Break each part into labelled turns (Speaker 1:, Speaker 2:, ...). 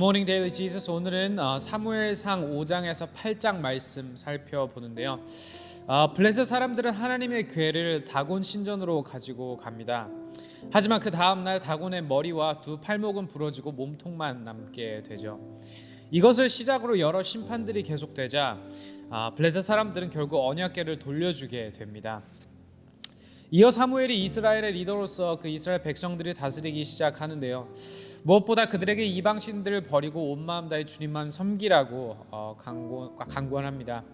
Speaker 1: 굿모닝 데일리 지저스 오늘은 어, 사무엘상 5장에서 8장 말씀 살펴보는데요. 어, 블레셋 사람들은 하나님의 괴를 다곤 신전으로 가지고 갑니다. 하지만 그 다음 날 다곤의 머리와 두 팔목은 부러지고 몸통만 남게 되죠. 이것을 시작으로 여러 심판들이 계속되자 아, 블레셋 사람들은 결국 언약궤를 돌려주게 됩니다. 이어 사무엘이 이스라엘의 리더로서 그 이스라엘 백성들이 다스리기 시작하는데요. 무엇보다 그들에게 이방 신들을 버리고 온 마음 다해 주님만 섬기라고 어, 강구, 강구합니다.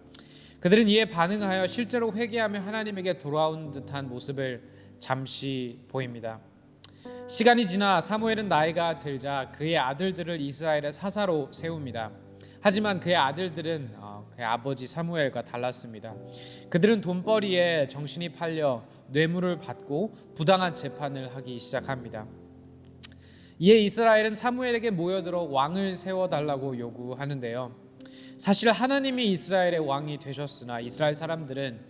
Speaker 1: 그들은 이에 반응하여 실제로 회개하며 하나님에게 돌아온 듯한 모습을 잠시 보입니다. 시간이 지나 사무엘은 나이가 들자 그의 아들들을 이스라엘의 사사로 세웁니다. 하지만 그의 아들들은 어, 아버지 사무엘과 달랐습니다. 그들은 돈벌이에 정신이 팔려 뇌물을 받고 부당한 재판을 하기 시작합니다. 이에 이스라엘은 사무엘에게 모여들어 왕을 세워달라고 요구하는데요. 사실 하나님이 이스라엘의 왕이 되셨으나 이스라엘 사람들은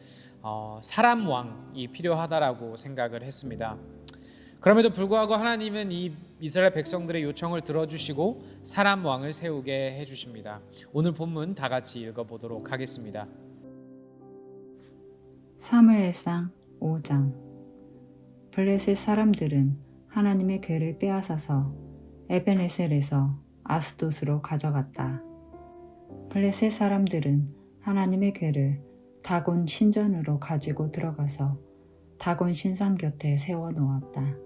Speaker 1: 어, 사람 왕이 필요하다라고 생각을 했습니다. 그럼에도 불구하고 하나님은 이 이스라엘 백성들의 요청을 들어주시고 사람 왕을 세우게 해주십니다. 오늘 본문 다 같이 읽어보도록 하겠습니다.
Speaker 2: 사무엘상 5장 블레셋 사람들은 하나님의 괴를 빼앗아서 에베네셀에서 아스돗으로 가져갔다. 블레셋 사람들은 하나님의 괴를 다곤 신전으로 가지고 들어가서 다곤 신상 곁에 세워 놓았다.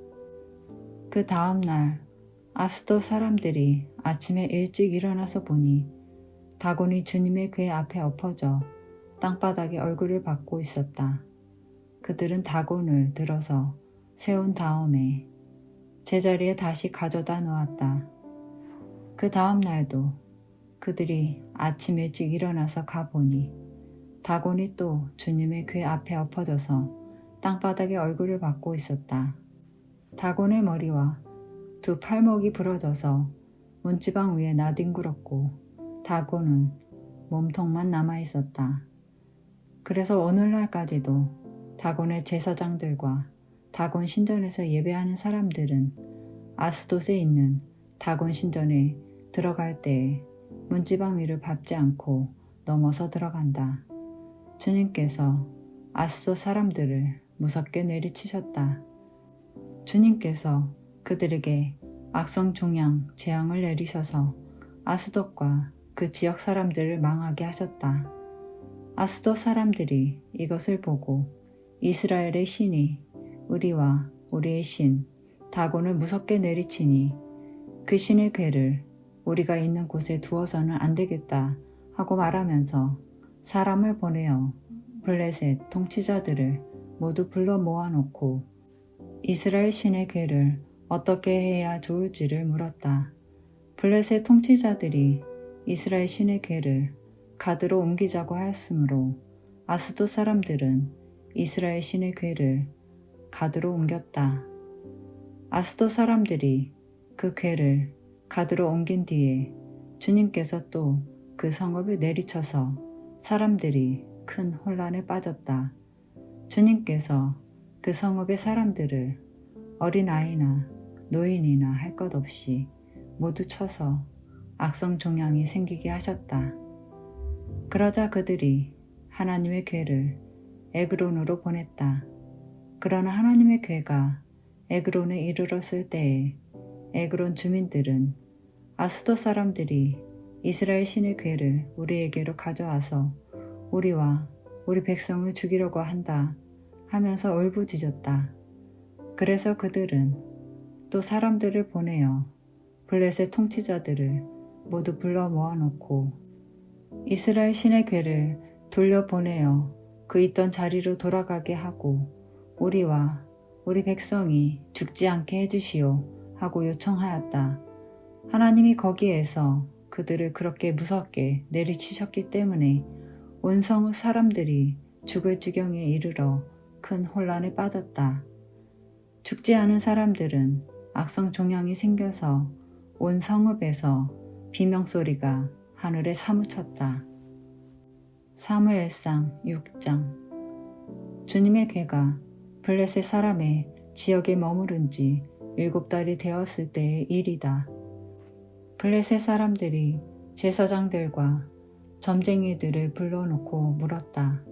Speaker 2: 그 다음 날 아스돗 사람들이 아침에 일찍 일어나서 보니 다곤이 주님의 궤 앞에 엎어져 땅바닥에 얼굴을 받고 있었다. 그들은 다곤을 들어서 세운 다음에 제자리에 다시 가져다 놓았다. 그 다음 날도 그들이 아침 일찍 일어나서 가보니 다곤이 또 주님의 궤 앞에 엎어져서 땅바닥에 얼굴을 받고 있었다. 다곤의 머리와 두 팔목이 부러져서 문지방 위에 나뒹굴었고 다곤은 몸통만 남아 있었다. 그래서 오늘날까지도 다곤의 제사장들과 다곤 신전에서 예배하는 사람들은 아스돗에 있는 다곤 신전에 들어갈 때에 문지방 위를 밟지 않고 넘어서 들어간다. 주님께서 아스돗 사람들을 무섭게 내리치셨다. 주님께서 그들에게 악성 종양 재앙을 내리셔서 아스돗과 그 지역 사람들을 망하게 하셨다. 아스돗 사람들이 이것을 보고 이스라엘의 신이 우리와 우리의 신 다곤을 무섭게 내리치니 그 신의 괴를 우리가 있는 곳에 두어서는 안 되겠다 하고 말하면서 사람을 보내어 블레셋 통치자들을 모두 불러 모아놓고 이스라엘 신의 괴를 어떻게 해야 좋을지를 물었다. 블레셋 통치자들이 이스라엘 신의 괴를 가드로 옮기자고 하였으므로 아스돗 사람들은 이스라엘 신의 괴를 가드로 옮겼다. 아스돗 사람들이 그 괴를 가드로 옮긴 뒤에 주님께서 또 그 성읍을 내리쳐서 사람들이 큰 혼란에 빠졌다. 주님께서 그 성읍의 사람들을 어린아이나 노인이나 할 것 없이 모두 쳐서 악성 종양이 생기게 하셨다. 그러자 그들이 하나님의 괴를 에그론으로 보냈다. 그러나 하나님의 괴가 에그론에 이르렀을 때에 에그론 주민들은 아스도 사람들이 이스라엘 신의 괴를 우리에게로 가져와서 우리와 우리 백성을 죽이려고 한다 하면서 울부짖었다. 그래서 그들은 또 사람들을 보내어 블레셋 통치자들을 모두 불러 모아놓고 이스라엘 신의 괴를 돌려보내어 그 있던 자리로 돌아가게 하고 우리와 우리 백성이 죽지 않게 해주시오 하고 요청하였다. 하나님이 거기에서 그들을 그렇게 무섭게 내리치셨기 때문에 온 성읍 사람들이 죽을 지경에 이르러 큰 혼란에 빠졌다. 죽지 않은 사람들은 악성 종양이 생겨서 온 성읍에서 비명소리가 하늘에 사무쳤다. 사무엘상 6장 주님의 괴가 블레셋 사람의 지역에 머무른 지 일곱 달이 되었을 때의 일이다. 블레셋 사람들이 제사장들과 점쟁이들을 불러놓고 물었다.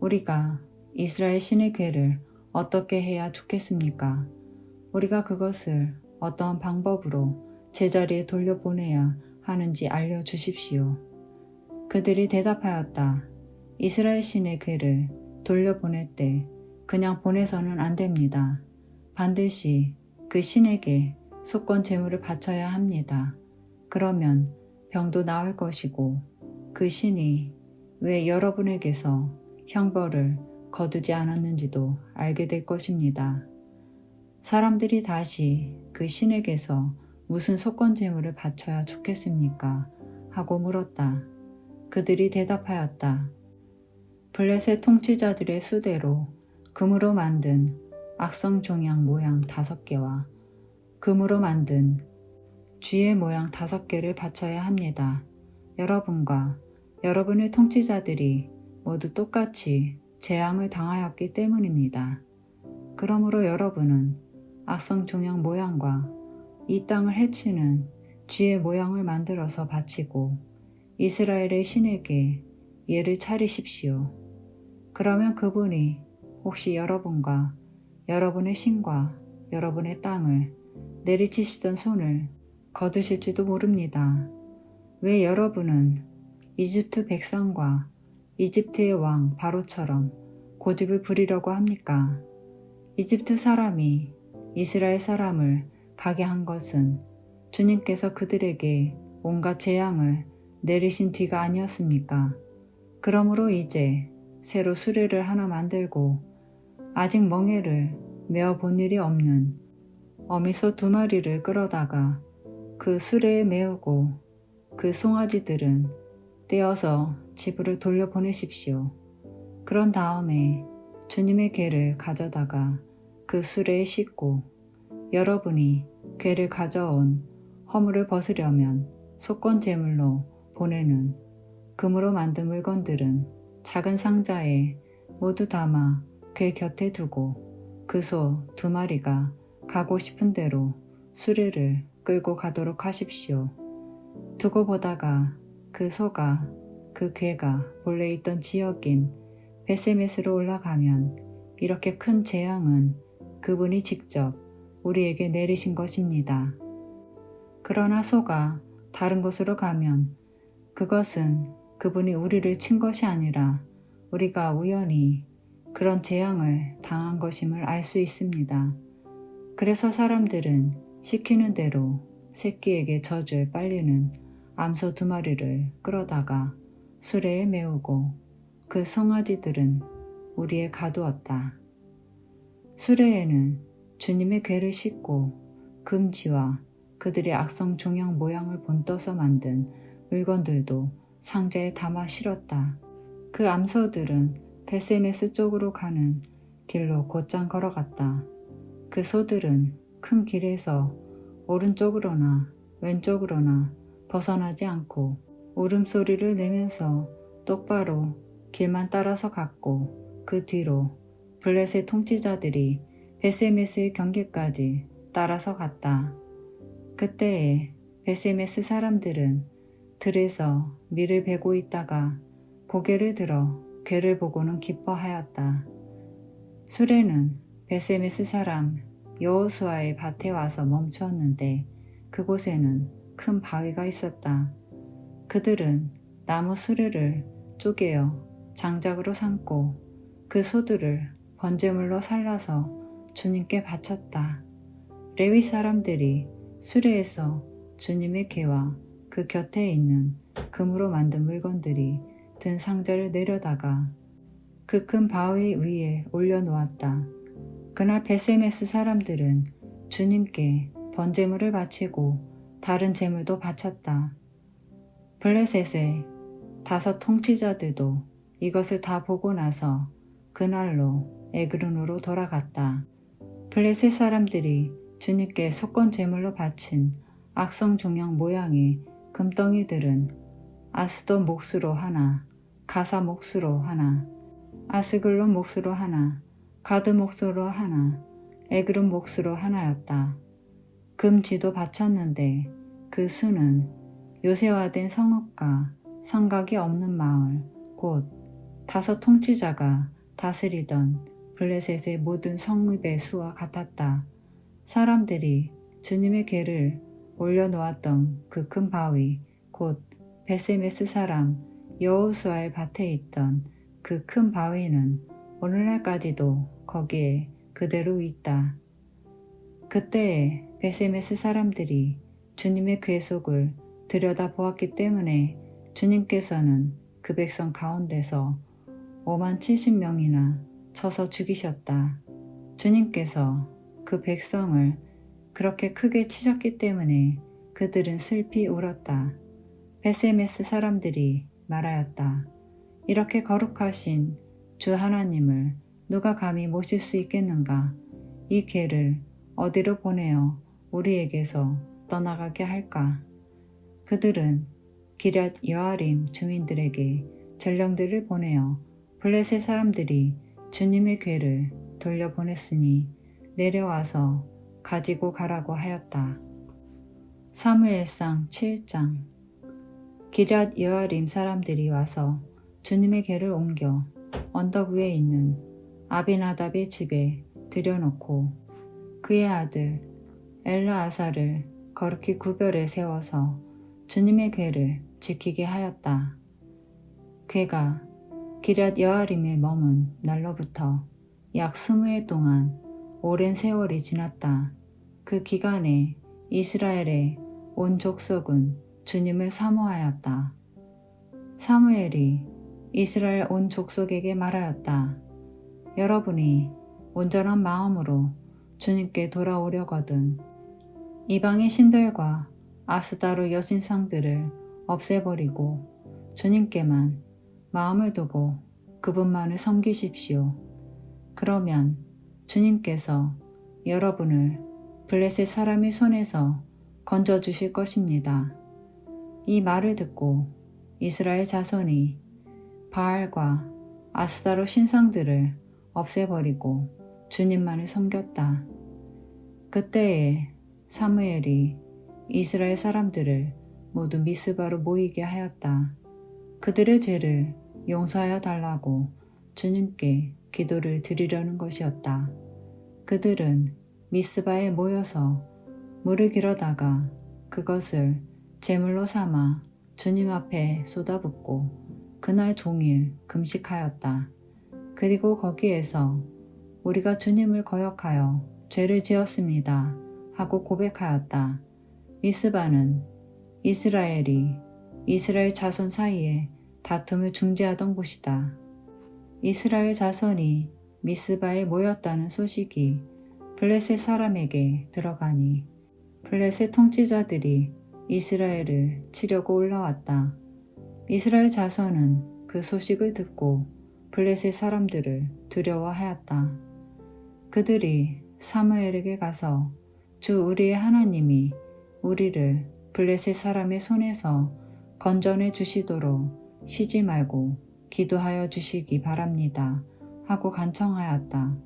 Speaker 2: 우리가 이스라엘 신의 괴를 어떻게 해야 좋겠습니까? 우리가 그것을 어떠한 방법으로 제자리에 돌려보내야 하는지 알려주십시오. 그들이 대답하였다. 이스라엘 신의 괴를 돌려보낼 때 그냥 보내서는 안 됩니다. 반드시 그 신에게 속건 제물을 바쳐야 합니다. 그러면 병도 나을 것이고 그 신이 왜 여러분에게서 형벌을 거두지 않았는지도 알게 될 것입니다. 사람들이 다시 그 신에게서 무슨 속건 제물을 바쳐야 좋겠습니까? 하고 물었다. 그들이 대답하였다. 블레셋 통치자들의 수대로 금으로 만든 악성 종양 모양 다섯 개와 금으로 만든 쥐의 모양 다섯 개를 바쳐야 합니다. 여러분과 여러분의 통치자들이 모두 똑같이 재앙을 당하였기 때문입니다. 그러므로 여러분은 악성 종양 모양과 이 땅을 해치는 쥐의 모양을 만들어서 바치고 이스라엘의 신에게 예를 차리십시오. 그러면 그분이 혹시 여러분과 여러분의 신과 여러분의 땅을 내리치시던 손을 거두실지도 모릅니다. 왜 여러분은 이집트 백성과 이집트의 왕 바로처럼 고집을 부리려고 합니까? 이집트 사람이 이스라엘 사람을 가게 한 것은 주님께서 그들에게 온갖 재앙을 내리신 뒤가 아니었습니까? 그러므로 이제 새로 수레를 하나 만들고 아직 멍에를 메어 본 일이 없는 어미소 두 마리를 끌어다가 그 수레에 메우고 그 송아지들은 떼어서 집으로 돌려보내십시오. 그런 다음에 주님의 괴를 가져다가 그 수레에 싣고 여러분이 괴를 가져온 허물을 벗으려면 속건 제물로 보내는 금으로 만든 물건들은 작은 상자에 모두 담아 괴 곁에 두고 그 소 두 마리가 가고 싶은 대로 수레를 끌고 가도록 하십시오. 두고 보다가 그 소가 그 괴가 본래 있던 지역인 베세메스로 올라가면 이렇게 큰 재앙은 그분이 직접 우리에게 내리신 것입니다. 그러나 소가 다른 곳으로 가면 그것은 그분이 우리를 친 것이 아니라 우리가 우연히 그런 재앙을 당한 것임을 알 수 있습니다. 그래서 사람들은 시키는 대로 새끼에게 젖을 빨리는 암소 두 마리를 끌어다가 수레에 메우고 그 송아지들은 우리에 가두었다. 수레에는 주님의 괴를 싣고 금지와 그들의 악성 종양 모양을 본떠서 만든 물건들도 상자에 담아 실었다. 그 암소들은 베세메스 쪽으로 가는 길로 곧장 걸어갔다. 그 소들은 큰 길에서 오른쪽으로나 왼쪽으로나 벗어나지 않고 울음소리를 내면서 똑바로 길만 따라서 갔고 그 뒤로 블레셋 통치자들이 베세메스의 경계까지 따라서 갔다. 그때에 베세메스 사람들은 들에서 밀을 베고 있다가 고개를 들어 괴를 보고는 기뻐하였다. 수레는 베세메스 사람 여호수아의 밭에 와서 멈추었는데 그곳에는 큰 바위가 있었다. 그들은 나무 수레를 쪼개어 장작으로 삼고 그 소들을 번제물로 살라서 주님께 바쳤다. 레위 사람들이 수레에서 주님의 개와 그 곁에 있는 금으로 만든 물건들이 든 상자를 내려다가 그 큰 바위 위에 올려놓았다. 그날 베세메스 사람들은 주님께 번제물을 바치고 다른 제물도 바쳤다. 블레셋의 다섯 통치자들도 이것을 다 보고 나서 그날로 에그론으로 돌아갔다. 블레셋 사람들이 주님께 속건 제물로 바친 악성 종양 모양의 금덩이들은 아스돈 몫으로 하나, 가사 몫으로 하나, 아스글론 몫으로 하나, 가드 몫으로 하나, 에그론 몫으로 하나였다. 금지도 바쳤는데 그그 수는 요새화된 성읍과 성곽이 없는 마을, 곧 다섯 통치자가 다스리던 블레셋의 모든 성읍의 수와 같았다. 사람들이 주님의 궤를 올려놓았던 그 큰 바위, 곧 베세메스 사람 여호수아의 밭에 있던 그 큰 바위는 오늘날까지도 거기에 그대로 있다. 그때에 베세메스 사람들이 주님의 궤속을 들여다보았기 때문에 주님께서는 그 백성 가운데서 5만 70명이나 쳐서 죽이셨다. 주님께서 그 백성을 그렇게 크게 치셨기 때문에 그들은 슬피 울었다. 베세메스 사람들이 말하였다. 이렇게 거룩하신 주 하나님을 누가 감히 모실 수 있겠는가? 이 개를 어디로 보내어 우리에게서 떠나가게 할까? 그들은 기럇 여아림 주민들에게 전령들을 보내어 블레셋 사람들이 주님의 궤를 돌려보냈으니 내려와서 가지고 가라고 하였다. 사무엘상 7장 기럇 여아림 사람들이 와서 주님의 궤를 옮겨 언덕 위에 있는 아비나답의 집에 들여놓고 그의 아들 엘라아사를 거룩히 구별해 세워서 주님의 궤를 지키게 하였다. 궤가 기럇 여아림에 머문 날로부터 약 스무 해 동안 오랜 세월이 지났다. 그 기간에 이스라엘의 온 족속은 주님을 사모하였다. 사무엘이 이스라엘 온 족속에게 말하였다. 여러분이 온전한 마음으로 주님께 돌아오려거든 이방의 신들과 아스다로 여신상들을 없애버리고 주님께만 마음을 두고 그분만을 섬기십시오. 그러면 주님께서 여러분을 블레셋 사람의 손에서 건져 주실 것입니다. 이 말을 듣고 이스라엘 자손이 바알과 아스다로 신상들을 없애버리고 주님만을 섬겼다. 그때에 사무엘이 이스라엘 사람들을 모두 미스바로 모이게 하였다. 그들의 죄를 용서하여 달라고 주님께 기도를 드리려는 것이었다. 그들은 미스바에 모여서 물을 길어다가 그것을 제물로 삼아 주님 앞에 쏟아붓고 그날 종일 금식하였다. 그리고 거기에서 우리가 주님을 거역하여 죄를 지었습니다. 하고 고백하였다. 미스바는 이스라엘이 이스라엘 자손 사이에 다툼을 중재하던 곳이다. 이스라엘 자손이 미스바에 모였다는 소식이 블레셋 사람에게 들어가니 블레셋 통치자들이 이스라엘을 치려고 올라왔다. 이스라엘 자손은 그 소식을 듣고 블레셋 사람들을 두려워하였다. 그들이 사무엘에게 가서 주 우리의 하나님이 우리를 블레셋 사람의 손에서 건져내 주시도록 쉬지 말고 기도하여 주시기 바랍니다. 하고 간청하였다.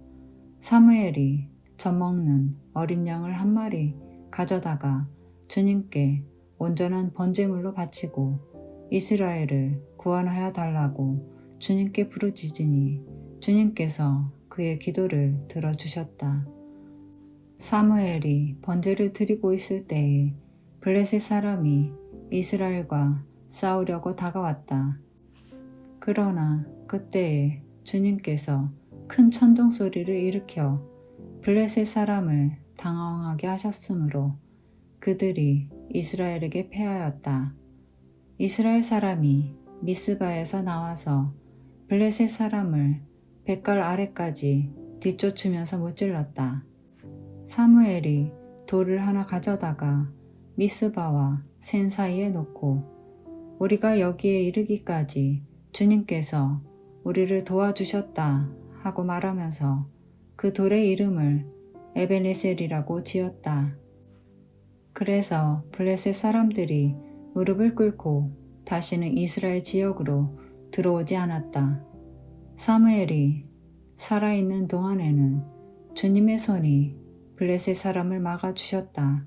Speaker 2: 사무엘이 젖먹는 어린 양을 한 마리 가져다가 주님께 온전한 번제물로 바치고 이스라엘을 구원하여 달라고 주님께 부르짖으니 주님께서 그의 기도를 들어주셨다. 사무엘이 번제를 드리고 있을 때에 블레셋 사람이 이스라엘과 싸우려고 다가왔다. 그러나 그때에 주님께서 큰 천둥 소리를 일으켜 블레셋 사람을 당황하게 하셨으므로 그들이 이스라엘에게 패하였다. 이스라엘 사람이 미스바에서 나와서 블레셋 사람을 백갈 아래까지 뒤쫓으면서 무찔렀다. 사무엘이 돌을 하나 가져다가 미스바와 센 사이에 놓고 우리가 여기에 이르기까지 주님께서 우리를 도와주셨다 하고 말하면서 그 돌의 이름을 에베네셀이라고 지었다. 그래서 블레셋 사람들이 무릎을 꿇고 다시는 이스라엘 지역으로 들어오지 않았다. 사무엘이 살아있는 동안에는 주님의 손이 블레셋 사람을 막아주셨다.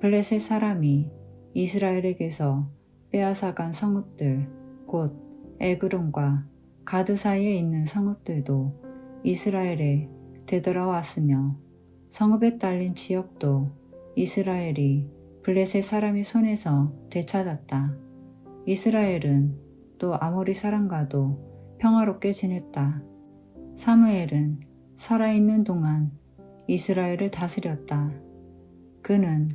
Speaker 2: 블레셋 사람이 이스라엘에게서 빼앗아간 성읍들 곧 에그론과 가드 사이에 있는 성읍들도 이스라엘에 되돌아왔으며 성읍에 딸린 지역도 이스라엘이 블레셋 사람의 손에서 되찾았다. 이스라엘은 또 아모리 사람과도 평화롭게 지냈다. 사무엘은 살아있는 동안 이스라엘을 다스렸다. 그는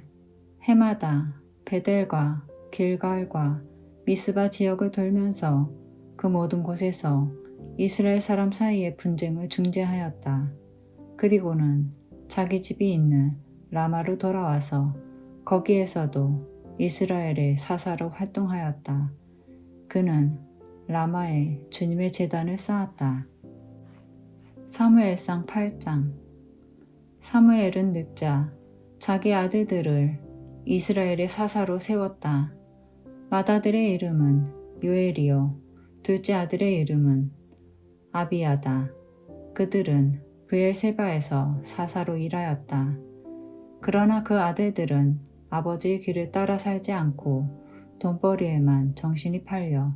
Speaker 2: 해마다 베델과 길갈과 미스바 지역을 돌면서 그 모든 곳에서 이스라엘 사람 사이의 분쟁을 중재하였다. 그리고는 자기 집이 있는 라마로 돌아와서 거기에서도 이스라엘의 사사로 활동하였다. 그는 라마에 주님의 재단을 쌓았다. 사무엘상 8장 사무엘은 늙자 자기 아들들을 이스라엘의 사사로 세웠다. 맏아들의 이름은 요엘이요 둘째 아들의 이름은 아비야다. 그들은 브엘세바에서 사사로 일하였다. 그러나 그 아들들은 아버지의 길을 따라 살지 않고 돈벌이에만 정신이 팔려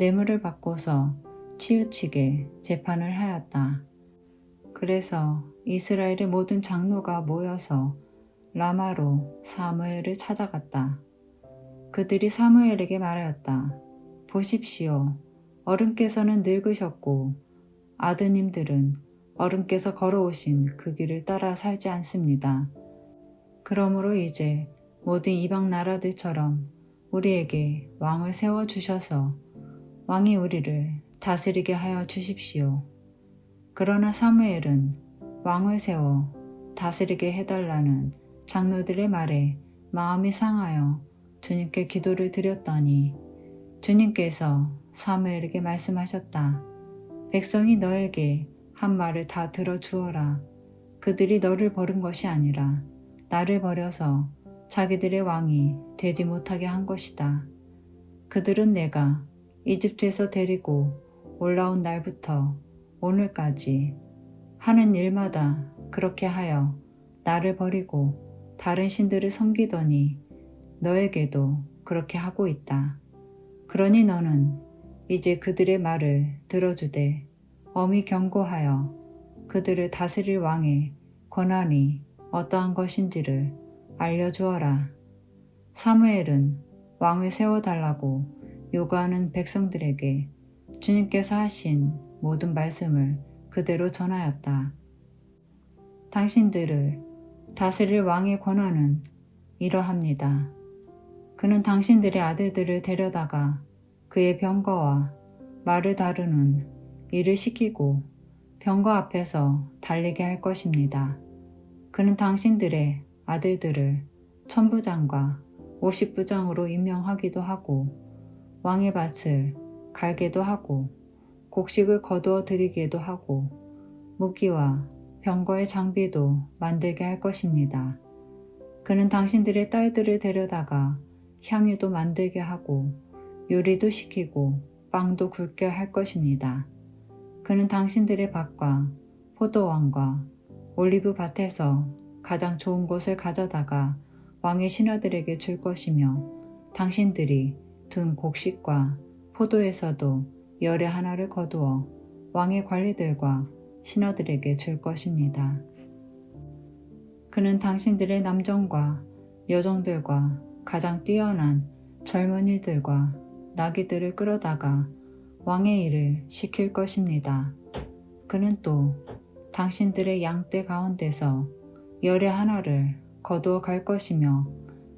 Speaker 2: 뇌물을 받고서 치우치게 재판을 하였다. 그래서 이스라엘의 모든 장로가 모여서 라마로 사무엘을 찾아갔다. 그들이 사무엘에게 말하였다. 보십시오. 어른께서는 늙으셨고 아드님들은 어른께서 걸어오신 그 길을 따라 살지 않습니다. 그러므로 이제 모든 이방 나라들처럼 우리에게 왕을 세워 주셔서 왕이 우리를 다스리게 하여 주십시오. 그러나 사무엘은 왕을 세워 다스리게 해달라는 장로들의 말에 마음이 상하여 주님께 기도를 드렸더니 주님께서 사무엘에게 말씀하셨다. 백성이 너에게 한 말을 다 들어주어라. 그들이 너를 버린 것이 아니라 나를 버려서 자기들의 왕이 되지 못하게 한 것이다. 그들은 내가 이집트에서 데리고 올라온 날부터 오늘까지 하는 일마다 그렇게 하여 나를 버리고 다른 신들을 섬기더니 너에게도 그렇게 하고 있다. 그러니 너는 이제 그들의 말을 들어주되 엄히 경고하여 그들을 다스릴 왕의 권한이 어떠한 것인지를 알려주어라. 사무엘은 왕을 세워달라고 요구하는 백성들에게 주님께서 하신 모든 말씀을 그대로 전하였다. 당신들을 다스릴 왕의 권한은 이러합니다. 그는 당신들의 아들들을 데려다가 그의 병거와 말을 다루는 일을 시키고 병거 앞에서 달리게 할 것입니다. 그는 당신들의 아들들을 천부장과 오십부장으로 임명하기도 하고 왕의 밭을 갈게도 하고 곡식을 거두어 드리기도 하고 무기와 병거의 장비도 만들게 할 것입니다. 그는 당신들의 딸들을 데려다가 향유도 만들게 하고 요리도 시키고 빵도 굵게 할 것입니다. 그는 당신들의 밭과 포도원과 올리브 밭에서 가장 좋은 것을 가져다가 왕의 신하들에게 줄 것이며 당신들이 둔 곡식과 포도에서도 열의 하나를 거두어 왕의 관리들과 신하들에게 줄 것입니다. 그는 당신들의 남정과 여종들과 가장 뛰어난 젊은이들과 나귀들을 끌어다가 왕의 일을 시킬 것입니다. 그는 또 당신들의 양떼 가운데서 열의 하나를 거두어 갈 것이며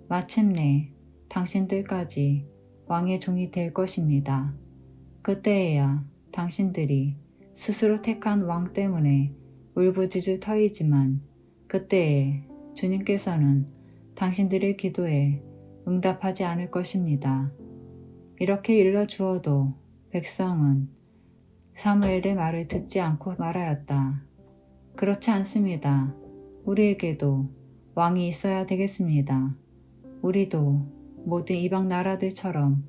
Speaker 2: 마침내 당신들까지 왕의 종이 될 것입니다. 그때에야 당신들이 스스로 택한 왕 때문에 울부짖을 터이지만 그때에 주님께서는 당신들의 기도에 응답하지 않을 것입니다. 이렇게 일러 주어도 백성은 사무엘의 말을 듣지 않고 말하였다. 그렇지 않습니다. 우리에게도 왕이 있어야 되겠습니다. 우리도 모든 이방 나라들처럼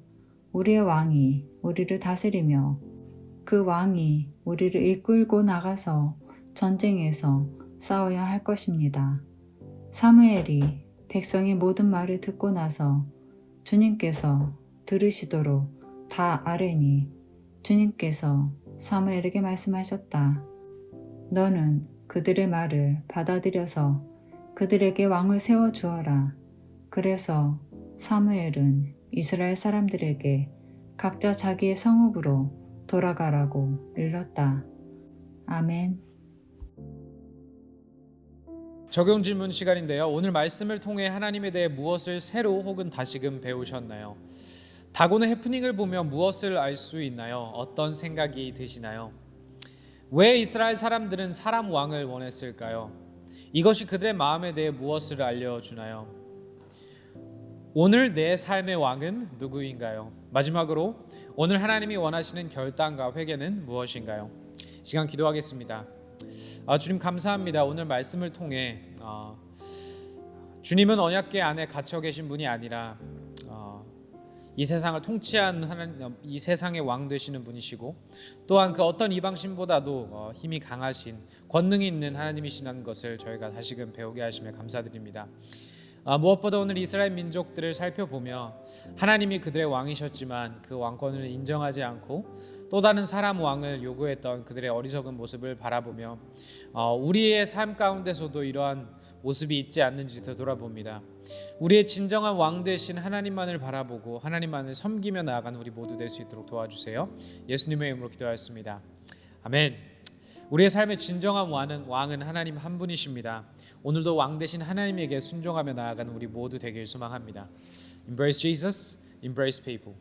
Speaker 2: 우리의 왕이 우리를 다스리며 그 왕이 우리를 이끌고 나가서 전쟁에서 싸워야 할 것입니다. 사무엘이 백성의 모든 말을 듣고 나서 주님께서 들으시도록 다 아뢰니 주님께서 사무엘에게 말씀하셨다. 너는 그들의 말을 받아들여서 그들에게 왕을 세워 주어라. 그래서 사무엘은 이스라엘 사람들에게 각자 자기의 성읍으로 돌아가라고 일렀다. 아멘.
Speaker 1: 적용 질문 시간인데요. 오늘 말씀을 통해 하나님에 대해 무엇을 새로 혹은 다시금 배우셨나요? 다곤의 해프닝을 보며 무엇을 알 수 있나요? 어떤 생각이 드시나요? 왜 이스라엘 사람들은 사람 왕을 원했을까요? 이것이 그들의 마음에 대해 무엇을 알려주나요? 오늘 내 삶의 왕은 누구인가요? 마지막으로 오늘 하나님이 원하시는 결단과 회개는 무엇인가요? 시간 기도하겠습니다. 아, 주님 감사합니다. 오늘 말씀을 통해 어, 주님은 언약궤 안에 갇혀 계신 분이 아니라 어, 이 세상을 통치한 하나님, 이 세상의 왕 되시는 분이시고 또한 그 어떤 이방 신보다도 어, 힘이 강하신 권능이 있는 하나님이시라는 것을 저희가 다시금 배우게 하시며 감사드립니다. 아, 무엇보다 오늘 이스라엘 민족들을 살펴보며 하나님이 그들의 왕이셨지만 그 왕권을 인정하지 않고 또 다른 사람 왕을 요구했던 그들의 어리석은 모습을 바라보며 어, 우리의 삶 가운데서도 이러한 모습이 있지 않는지 되돌아봅니다. 우리의 진정한 왕 되신 하나님만을 바라보고 하나님만을 섬기며 나아가는 우리 모두 될 수 있도록 도와주세요. 예수님의 이름으로 기도하였습니다. 아멘. 우리의 삶의 진정한 왕은, 왕은 하나님 한 분이십니다. 오늘도 왕 되신 하나님에게 순종하며 나아가는 우리 모두 되길 소망합니다. Embrace Jesus, embrace people.